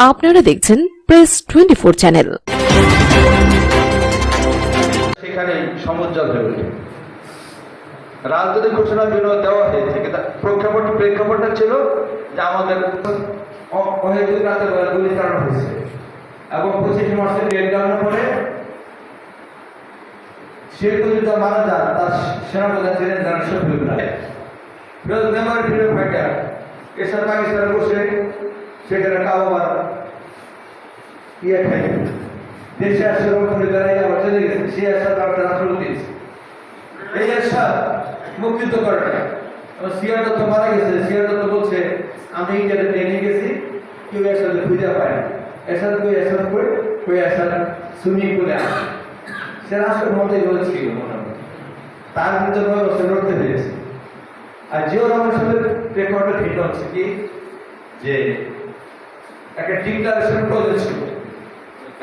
আপনারা দেখছেন press twenty four channel সেখানে সমুজ্জ্বল হয়ে ওঠে। রাজনৈতিক ঘোষণা বিনোদ দেওয়া হয়েছে প্রেক্ষাপট প্রেক্ষাপটটা ছিল যে আমাদের অহেতুক রাতে গুলি চালানো হয়েছে। এবং পঁচিশে ডেট দেওয়ার পরে শেখ মুজিব মারা যান, তার সেনাপ্রধান ছিলেন যারা শফিউল রায়। বিরোধ মেম্বার ফ্রিডম ফাইটার পাকিস্তানে বসে সেখানে কাবাবার ইয়ে খাই। দেশে আসে রক্ষণে দাঁড়াই আবার চলে গেছে সে আশা আমরা রাষ্ট্র দিয়েছে। এই আশা মুক্তিত করে না সিয়ার দত্ত মারা গেছে। সিয়ার দত্ত বলছে, আমি ইন্ডিয়াতে ট্রেনে গেছি, কেউ এর সাথে খুঁজে পায় না। এর সাথে কই, এর সাথে কই? কই, এর সাথে সুইমিং পুলে আসে সে রাষ্ট্রের মধ্যে বলেছিল মোটামুটি। তার নয় বছর লড়তে পেরেছে। আর জিও রহমানের সাথে রেকর্ডটা ঠিক হচ্ছে কি? যে একটা ডিক্লারেশন করেছিল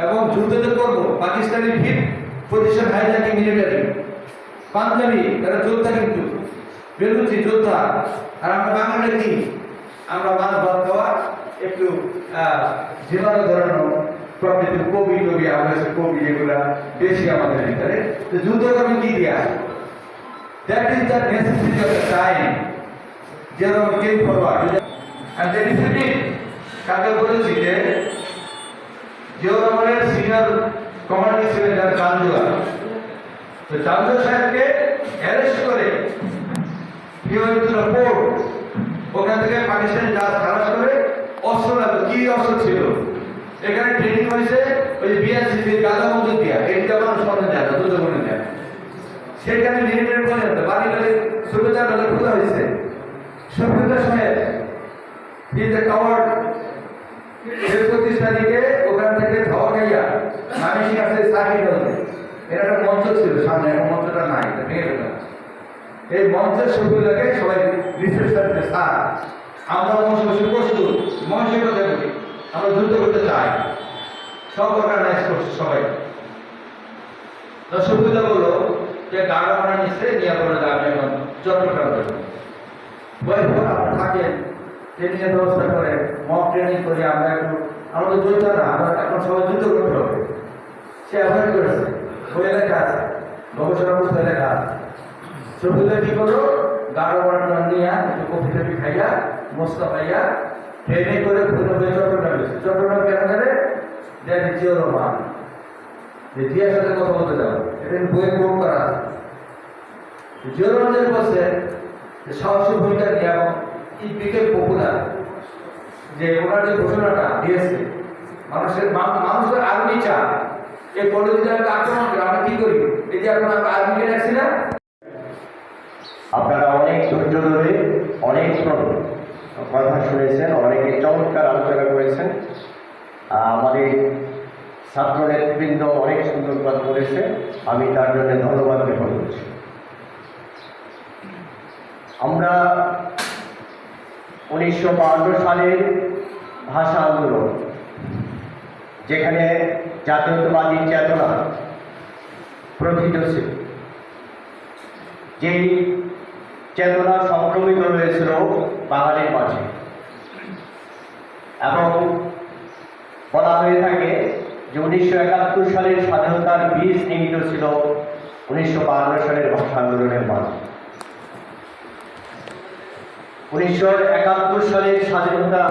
এবং যুদ্ধ যে করব। পাকিস্তানি ভিত পজিশন হাইজ্যাকিং মিলিটারি পাঞ্জাবি তারা যোদ্ধা কিন্তু। বেলুচি যোদ্ধা। আর আমরা বাঙালি কি? আমরা মাছ ভাত খাওয়া। একটু জীবাণু ধরানো প্রকৃতির কবি টবি আমাদের কবি এগুলা বেশি আমাদের ভিতরে। তো যুদ্ধ আমি কি দিয়া that is the necessity of time যেরকম কেউ ফরওয়ার্ড আর ইজ কাকে বলেছি যে জিও রহমানের সিনিয়র কমান্ডার ছিলেন যার চান্দুয়া তো চান্দুয়া সাহেবকে অ্যারেস্ট করে ওখান থেকে পাকিস্তানি জাহাজ খালাস করে অস্ত্র লাগল। কি অস্ত্র ছিল? এখানে ট্রেনিং হয়েছে ওই বিএসসি গাজা মজুদ দিয়া। এটা মানুষ মনে যায় না দুটো মনে যায় সেখানে মিলিটারি বলে যেত বাড়ি বাড়ি সুবিধা হয়েছে। সুবিধা সাহেব ইজ এ কাওয়ার্ড ওখান থেকে এটা একটা মঞ্চ ছিল সামনে, এখন নাই ভেঙে ফেলা এই মঞ্চের সবগুলোকে সবাই রিসেপশন স্যার আমরা মঞ্চ মঞ্চের কথা আমরা যুদ্ধ করতে চাই। সব অর্গানাইজ করছে সবাই। সবগুলো বলল যে গাড়া মারা নিচ্ছে, নিয়ে বলে যে আমি এখন চট্টগ্রাম থাকেন। ট্রেনিংয়ের ব্যবস্থা করে মক ট্রেনিং করে আমরা একটু আমাদের যোদ্ধা না আমরা এখন সবাই যুদ্ধ করতে হবে। সে অ্যাভয়েড করেছে, বই লেখা আছে গবেষণা পুস্তকে লেখা আছে। সবগুলো কি করল গাঢ় বাড়ানো নিয়ে একটু কফি টফি খাইয়া মস্তা পাইয়া ট্রেনে করে ঘুরে হয়ে চট্টগ্রাম গেছে। চট্টগ্রাম কেন গেলে? দেন জিও রহমান, যে জিয়ার সাথে কথা বলতে যাব এটা বইয়ে কোট করা আছে। জিও রহমান বলছে সাহসী ভূমিকা নিয়ে বিকেল পপুলার যে ওনার যে ঘোষণাটা দিয়েছে, মানুষের মানুষের আর্মি চান। এই পলিটিক্যাল আক্রমণ করে আমরা কি করি? এই যে এখন আমরা আর্মিকে রাখছি না? আপনারা অনেক ধৈর্য ধরে, অনেক কথা শুনেছেন, অনেকে চমৎকার আলোচনা করেছেন। আমাদের ছাত্র নেতৃবৃন্দ অনেক সুন্দর কথা বলেছে। আমি তার জন্য ধন্যবাদ জ্ঞাপন করছি। আমরা উনিশশো সালের ভাষা আন্দোলন যেখানে জাতীয়তাবাদী চেতনা প্রথিত ছিল। যেই চেতনা সংক্রমিত হয়েছিল বাঙালির মাঝে। এবং বলা হয়ে থাকে যে উনিশশো একাত্তর সালের স্বাধীনতার বীজ নিহিত ছিল উনিশশো সালের ভাষা আন্দোলনের মাঝে। উনিশশো একাত্তর সালের স্বাধীনতা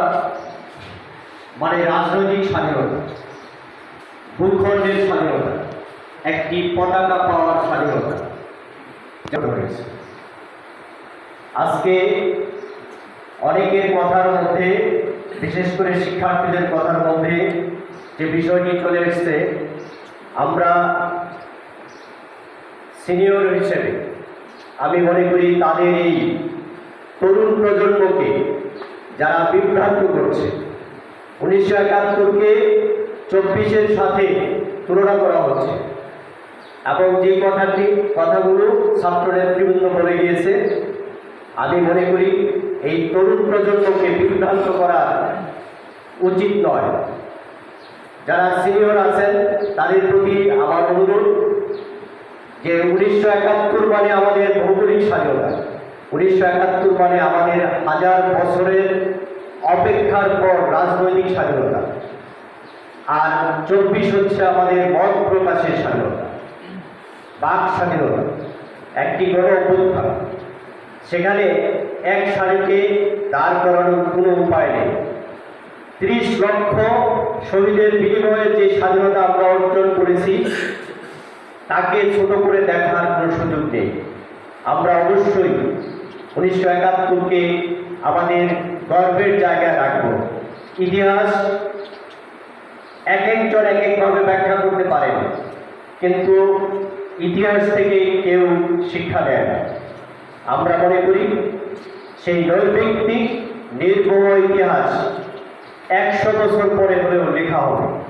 মানে রাজনৈতিক স্বাধীনতা, ভূখণ্ডের স্বাধীনতা, একটি পতাকা পাওয়ার স্বাধীনতা হয়েছে। আজকে অনেকের কথার মধ্যে, বিশেষ করে শিক্ষার্থীদের কথার মধ্যে যে বিষয়টি চলে এসছে, আমরা সিনিয়র হিসেবে আমি মনে করি তাদের এই তরুণ প্রজন্মকে যারা বিভ্রান্ত করছে, উনিশশো একাত্তরকে চব্বিশের সাথে তুলনা করা হচ্ছে। এবং যে কথাটি, কথাগুলো ছাত্র নেতৃবৃন্দ বলে গিয়েছে, আমি মনে করি এই তরুণ প্রজন্মকে বিভ্রান্ত করা উচিত নয়। যারা সিনিয়র আছেন, তাদের প্রতি আমার অনুরোধ যে উনিশশো একাত্তর মানে আমাদের ভৌগোলিক স্বাধীনতা। উনিশশো একাত্তর মানে আমাদের হাজার বছরের অপেক্ষার পর রাজনৈতিক স্বাধীনতা। আর চব্বিশ হচ্ছে আমাদের মত প্রকাশের স্বাধীনতা, বাক স্বাধীনতা, একটি গণ অভ্যুত্থান। সেখানে এক সারিকে দাঁড় করানোর কোনো উপায় নেই। ত্রিশ লক্ষ শহীদের বিনিময়ে যে স্বাধীনতা আমরা অর্জন করেছি, তাকে ছোট করে দেখার কোনো সুযোগ নেই। আমরা অবশ্যই উনিশশো একাত্তরকে আমাদের গর্বের জায়গায় রাখব। ইতিহাস এক একজন এক একভাবে ব্যাখ্যা করতে পারেন কিন্তু ইতিহাস থেকে কেউ শিক্ষা দেয় না। আমরা মনে করি, সেই নৈর্ব্যক্তিক, নির্ভয় ইতিহাস একশো বছর পরে হলেও লেখা হবে।